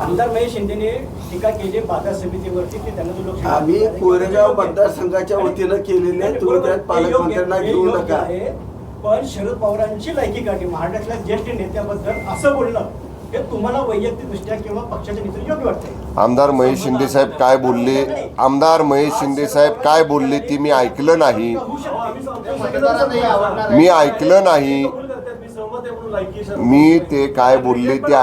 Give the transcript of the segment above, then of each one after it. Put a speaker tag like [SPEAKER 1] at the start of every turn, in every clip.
[SPEAKER 1] आमदार महेश शिंदेने टीका केली बाजार समितीवरती ते त्यांना दुर्लक्ष
[SPEAKER 2] आम्ही कोरेगाव मतदारसंघाच्या वतीनं केलेले. तुम्ही त्यात पालकमंत्र्यांना
[SPEAKER 1] हे
[SPEAKER 2] घेऊ नका.
[SPEAKER 1] पण शरद पवारांची लायकी काढली महाराष्ट्रातल्या ज्येष्ठ नेत्याबद्दल असं बोलणं हे तुम्हाला वैयक्तिक दृष्ट्या किंवा पक्षाच्या नेतृत्व योग्य वाटतंय
[SPEAKER 3] आमदार महेश शिंदे साहेब काय बोलले आमदार महेश शिंदे साहेब काय बोलले ते मी ऐकलं नाही मी ऐकलं नाही मी ते काय बोलले ते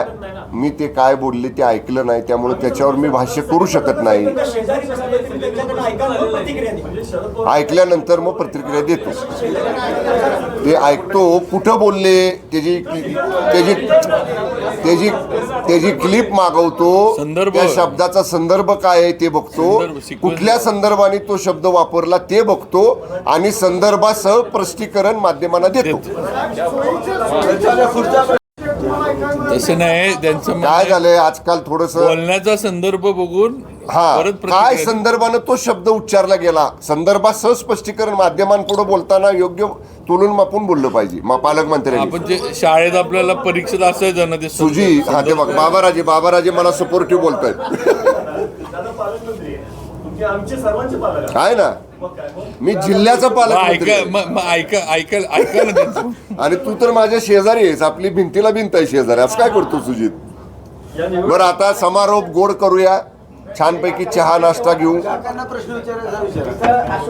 [SPEAKER 3] मी ते काय बोलले ते ऐकलं नाही त्यामुळे त्याच्यावर मी भाष्य करू शकत नाही. ऐकल्यानंतर मग प्रतिक्रिया देतो. ते ऐकतो कुठं बोलले त्याची त्याची त्याची त्याची क्लिप मागवतो. त्या शब्दाचा संदर्भ काय आहे ते बघतो. कुठल्या संदर्भाने तो शब्द वापरला ते बघतो आणि संदर्भासह स्पष्टीकरण माध्यमांना देतो.
[SPEAKER 4] तसं नाही त्यांचं म्हणणं
[SPEAKER 3] काय
[SPEAKER 4] आहे,
[SPEAKER 3] झालंय आजकाल थोडस
[SPEAKER 4] बोलण्याचा संदर्भ बघून
[SPEAKER 3] हा
[SPEAKER 4] परत
[SPEAKER 3] काय
[SPEAKER 4] प्रतिक्रिया-
[SPEAKER 3] संदर्भानं तो शब्द उच्चारला गेला? संदर्भासह स्पष्टीकरण माध्यमांपुढे बोलताना योग्य तुलून मापून बोललं पाहिजे मा पालकमंत्र्यांनी
[SPEAKER 4] आपण जे शाळेत आपल्याला परीक्षेत असायचं ना ते
[SPEAKER 3] सुजी हा ते बघ बाबाराजे बाबाराजे मला सपोर्टिव्ह बोलतायत.
[SPEAKER 5] दादा पालकमंत्री. आहे. तुमचे आमचे सर्वांचे पालक आहे.
[SPEAKER 3] ना?
[SPEAKER 5] मग काय मग
[SPEAKER 3] मी जिल्ह्याचा पालकमंत्री
[SPEAKER 4] ऐका
[SPEAKER 3] आहे.
[SPEAKER 4] मग मग ऐका ऐका ऐका ना त्यांचं.
[SPEAKER 3] आणि तू तर माझ्या शेजारी आहेस. आपली भिंतीला भिंत आहे शेजारी. असं काय करतो सुजित? बरं आता समारोप गोड करूया. छानपैकी चहा नाश्ता घेऊ.
[SPEAKER 2] प्रश्न विचारायचा